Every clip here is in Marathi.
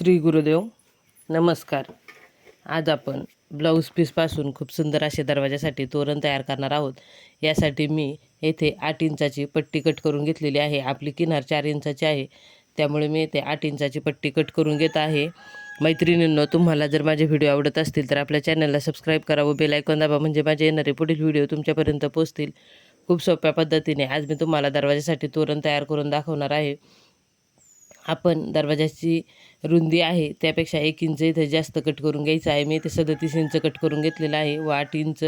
श्री गुरुदेव नमस्कार. आज आपण ब्लाऊज पीसपासून खूप सुंदर असे दरवाजासाठी तोरण तयार करणार आहोत. यासाठी मी येथे आठ इंचाची पट्टी कट करून घेतलेली आहे. आपली किनार चार इंचाची आहे. त्यामुळे मी येथे आठ इंचाची पट्टी कट करून घेत आहे. मैत्रिणींनो तुम्हाला जर माझे व्हिडिओ आवडत असतील तर आपल्या चॅनलला सबस्क्राईब करा व बेल ऐकून दाबा म्हणजे माझे येणारे पुढील व्हिडिओ तुमच्यापर्यंत पोहोचतील. खूप सोप्या पद्धतीने आज मी तुम्हाला दरवाजासाठी तोरण तयार करून दाखवणार आहे. आपण दरवाजाची रुंदी आहे त्यापेक्षा एक इंच इथे जास्त कट करून घ्यायचं आहे. मी इथे सदतीस इंच कट करून घेतलेलं आहे. व आठ इंच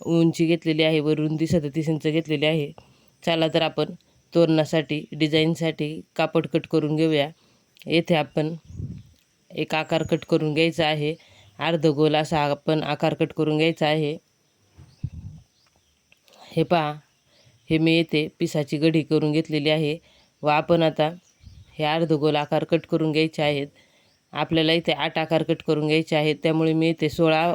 उंची घेतलेली आहे व रुंदी सदतीस इंच घेतलेली आहे. चला तर आपण तोरणासाठी डिझाईनसाठी कापड कट करून घेऊया. येथे आपण एक आकार कट करून घ्यायचा आहे. अर्ध गोल असा आपण आकार कट करून घ्यायचा आहे. हे पहा हे मी येथे पिसाची गढी करून घेतलेली आहे. व आपण आता हे अर्ध गोल आकार कट करून घ्यायचे आहेत. आपल्याला इथे आठ आकार कट करून घ्यायचे आहेत. त्यामुळे मी इथे सोळा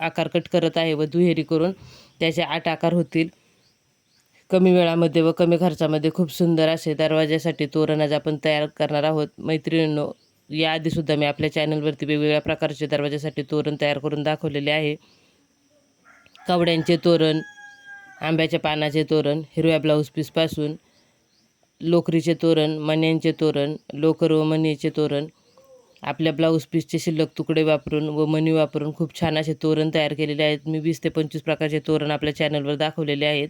आकार कट करत आहे व दुहेरी करून त्याचे आठ आकार होतील. कमी वेळामध्ये व कमी खर्चामध्ये खूप सुंदर असे दरवाजासाठी तोरण आज आपण तयार करणार आहोत. मैत्रिणींनो याआधीसुद्धा मी आपल्या चॅनलवरती वेगवेगळ्या प्रकारचे दरवाजासाठी तोरण तयार करून दाखवलेले आहे. कवड्यांचे तोरण आंब्याच्या पानाचे तोरण हिरव्या ब्लाऊज पीसपासून लोकरीचे तोरण मण्यांचे तोरण लोकर व मणीचे तोरण. आपल्या ब्लाऊज पीसचे शिल्लक तुकडे वापरून व मणी वापरून खूप छान असे तोरण तयार केलेले आहेत. मी वीस ते पंचवीस प्रकारचे तोरण आपल्या चॅनलवर दाखवलेले आहेत.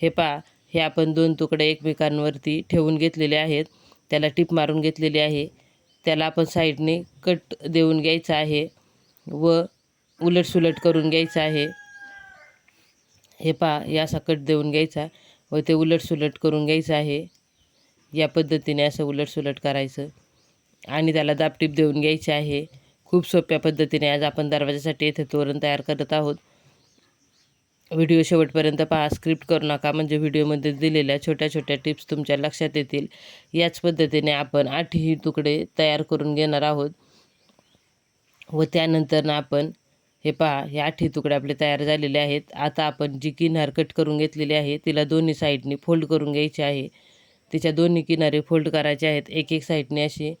हे पहा हे आपण दोन तुकडे एकमेकांवरती ठेवून घेतलेले आहेत. त्याला टीप मारून घेतलेली आहे. त्याला आपण साईडने कट देऊन घ्यायचं आहे व उलटसुलट करून घ्यायचं आहे. हे पहा याचा कट देऊन घ्यायचा व ते उलटसुलट करून घ्यायचं आहे. या पद्धतीने असं उलटसुलट करायचं. आणि त्याला दापटीप देऊन घ्यायचे आहे. खूप सोप्या पद्धतीने आज आपण दरवाजासाठी येथे तोरण तयार करत आहोत. व्हिडिओ शेवटपर्यंत पहा. स्क्रिप्ट करू नका म्हणजे व्हिडिओमध्ये दिलेल्या छोट्या छोट्या टिप्स तुमच्या लक्षात येतील. याच पद्धतीने आपण आठही तुकडे तयार करून घेणार आहोत. व त्यानंतर आपण हे पहा हे आठही तुकडे आपले तयार झालेले आहेत. आता आपण जी किनार कट करून घेतलेली आहे तिला दोन्ही साईडनी फोल्ड करून घ्यायची आहे. तिच्या दोन्ही किनारे फोल्ड करायचे आहेत. एक एक साईडने अशी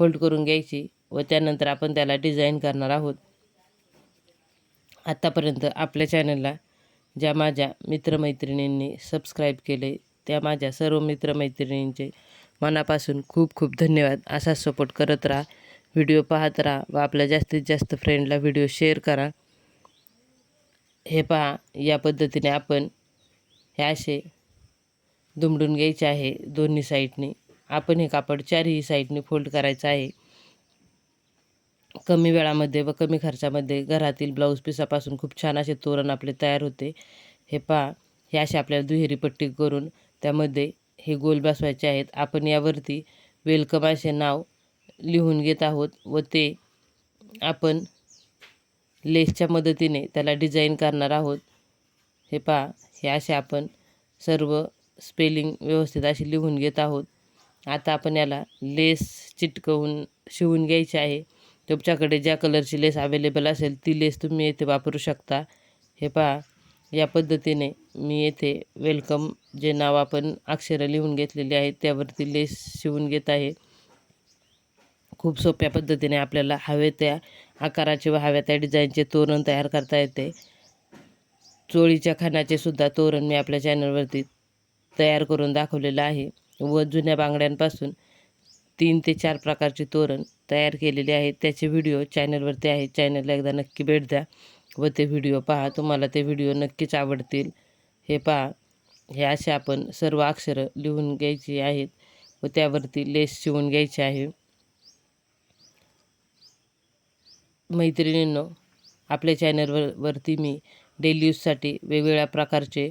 फोल्ड करून घ्यायची व त्यानंतर आपण त्याला डिझाईन करणार आहोत. आत्तापर्यंत आपल्या चॅनलला ज्या माझ्या मित्रमैत्रिणींनी सबस्क्राईब केले त्या माझ्या सर्व मित्रमैत्रिणींचे मनापासून खूप खूप धन्यवाद. असा सपोर्ट करत राहा व्हिडिओ पाहत राहा व आपल्या जास्तीत जास्त फ्रेंडला व्हिडिओ शेअर करा. हे पहा या पद्धतीने आपण हे असे दुमडून घ्यायचे आहे दोन्ही साईडने. आपण हे कापड चारही साईडने फोल्ड करायचं आहे. कमी वेळामध्ये व कमी खर्चामध्ये घरातील ब्लाऊज पिसापासून खूप छान असे तोरण आपले तयार होते. हे पहा हे असे आपल्याला दुहेरी पट्टी करून त्यामध्ये हे गोल बसवायचे आहेत. आपण यावरती वेलकम असे नाव लिहून घेत आहोत व ते आपण लेसच्या मदतीने त्याला डिझाईन करणार आहोत. हे पहा हे असे आपण सर्व स्पेलिंग व्यवस्थित अशी लिहून घेत आहोत. आता आपण याला लेस चिटकवून शिवून घ्यायची आहे. तुमच्याकडे ज्या कलरची लेस अवेलेबल असेल ती लेस तुम्ही येथे वापरू शकता. हे पहा या पद्धतीने मी येथे वेलकम जे नाव आपण अक्षरं लिहून घेतलेली आहेत त्यावरती लेस शिवून घेत आहे. खूप सोप्या पद्धतीने आपल्याला हवे त्या आकाराचे व हव्या त्या डिझाईनचे तोरण तयार करता येते. चोळीच्या खानाचे सुद्धा तोरण मी आपल्या चॅनलवरती तयार करून दाखवलेलं आहे. व जुन्या बांगड्यांपासून तीन ते चार प्रकारचे तोरण तयार केलेले आहेत त्याचे व्हिडिओ चॅनलवरती आहेत. चॅनलला एकदा नक्की भेट द्या व ते व्हिडिओ पहा. तुम्हाला ते व्हिडिओ नक्कीच आवडतील. हे पहा. हे असे आपण सर्व अक्षरं लिहून घ्यायची आहेत व त्यावरती लेस शिवून घ्यायचे आहे. मैत्रिणींनो आपल्या चॅनलवर वरती मी डेली यूजसाठी वेगवेगळ्या प्रकारचे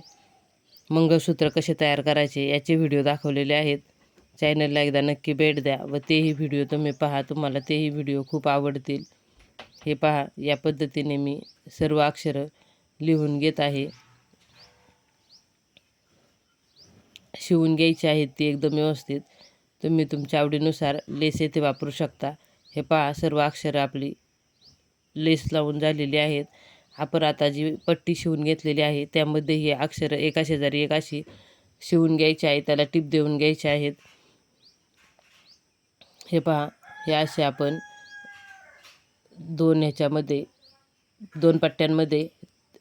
मंगळसूत्र कसे तयार करायचे याचे व्हिडिओ दाखवलेले आहेत. चॅनलला एकदा नक्की भेट द्या व तेही व्हिडिओ तुम्ही पहा. तुम्हाला तेही व्हिडिओ खूप आवडतील. हे पहा या पद्धतीने मी सर्व अक्षरं लिहून घेत आहे. शिवून घ्यायची आहेत ती एकदम व्यवस्थित. तुम्ही तुमच्या आवडीनुसार लेस येथे वापरू शकता. हे पहा सर्व अक्षरं आपली लेस लावून झालेली आहेत. आपण आता जी पट्टी शिवून घेतलेली आहे त्यामध्ये हे अक्षरं एका शेजारी एक अशी शिवून घ्यायची आहे त्याला टीप देऊन घ्यायचे आहेत. हे पहा हे असे आपण दोन ह्याच्यामध्ये दोन पट्ट्यांमध्ये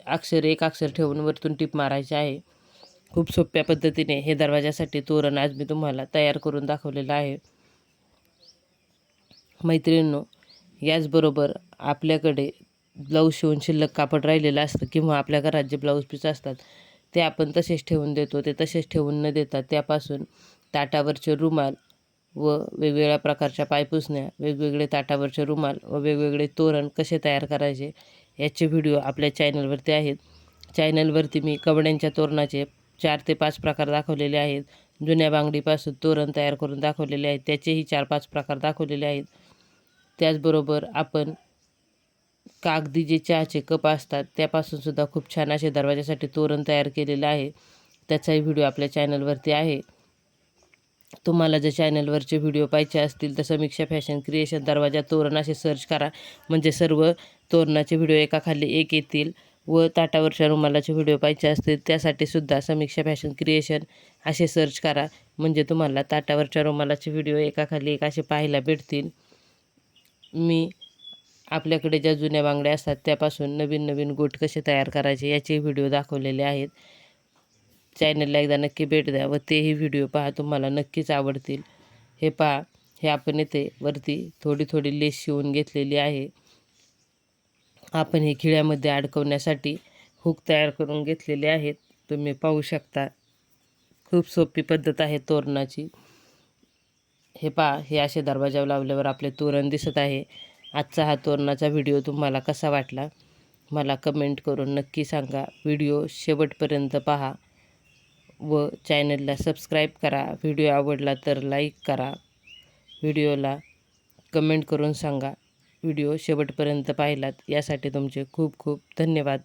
अक्षर एक अक्षर ठेवून वरतून टीप मारायची आहे. खूप सोप्या पद्धतीने हे दरवाजासाठी तोरण आज मी तुम्हाला तयार करून दाखवलेलं आहे. मैत्रिणींनो याचबरोबर आपल्याकडे ब्लाऊज शिवून शिल्लक कापड राहिलेलं असतं किंवा आपल्या घरात जे ब्लाऊज पीस असतात ते आपण तसेच ठेवून देतो ते तसेच ठेवून न देता त्यापासून ताटावरचे रुमाल व वेगवेगळ्या प्रकारच्या पायपुसण्या वेगवेगळे ताटावरचे रुमाल व वेगवेगळे तोरण कसे तयार करायचे याचे व्हिडिओ आपल्या चॅनलवरती आहेत. चॅनलवरती मी कवड्यांच्या तोरणाचे चार ते पाच प्रकार दाखवलेले आहेत. जुन्या बांगडीपासून तोरण तयार करून दाखवलेले आहेत. त्याचेही चार पाच प्रकार दाखवलेले आहेत. त्याचबरोबर आपण कागदी जे चहाचे कप असतात त्यापासून सुद्धा खूप छान असे दरवाजासाठी तोरण तयार केलेलं आहे. त्याचाही व्हिडिओ आपल्या चॅनलवरती आहे. तुम्हाला जर चॅनलवरचे व्हिडिओ पाहिजे असतील तर समीक्षा फॅशन क्रिएशन दरवाजा तोरण असे सर्च करा. म्हणजे सर्व तोरणाचे व्हिडिओ एकाखाली एक येतील व ताटावरच्या रुमालाचे व्हिडिओ पाहिजे असतील त्यासाठी सुद्धा समीक्षा फॅशन क्रिएशन असे सर्च करा. म्हणजे तुम्हाला ताटावरच्या रुमालाचे व्हिडिओ एकाखाली एक असे पाहायला भेटतील. मी आपल्याकडे ज्या जुन्या बांगड्या असतात त्यापासून नवीन नवीन गोट कसे तयार करायचे याचे व्हिडिओ दाखवलेले आहेत. चॅनलला एकदा नक्की भेट द्या व तेही व्हिडिओ पहा तुम्हाला नक्कीच आवडतील. हे पहा हे आपण इथे वरती थोडी थोडी लेस शिवून घेतलेली आहे. आपण हे खिळ्यामध्ये अडकवण्यासाठी हुक तयार करून घेतलेले आहेत. तुम्ही पाहू शकता खूप सोपी पद्धत आहे तोरणाची. हे पहा हे असे दरवाजावर लावल्यावर आपले तोरण दिसत आहे. आजचा हा तोरणाचा व्हिडिओ तुम्हाला कसा वाटला? मला कमेंट करून नक्की सांगा. व्हिडिओ शेवटपर्यंत पहा व चॅनलला सबस्क्राईब करा. व्हिडिओ आवडला तर लाईक करा. व्हिडिओला कमेंट करून सांगा. व्हिडिओ शेवटपर्यंत पाहिलात यासाठी तुमचे खूप खूप धन्यवाद.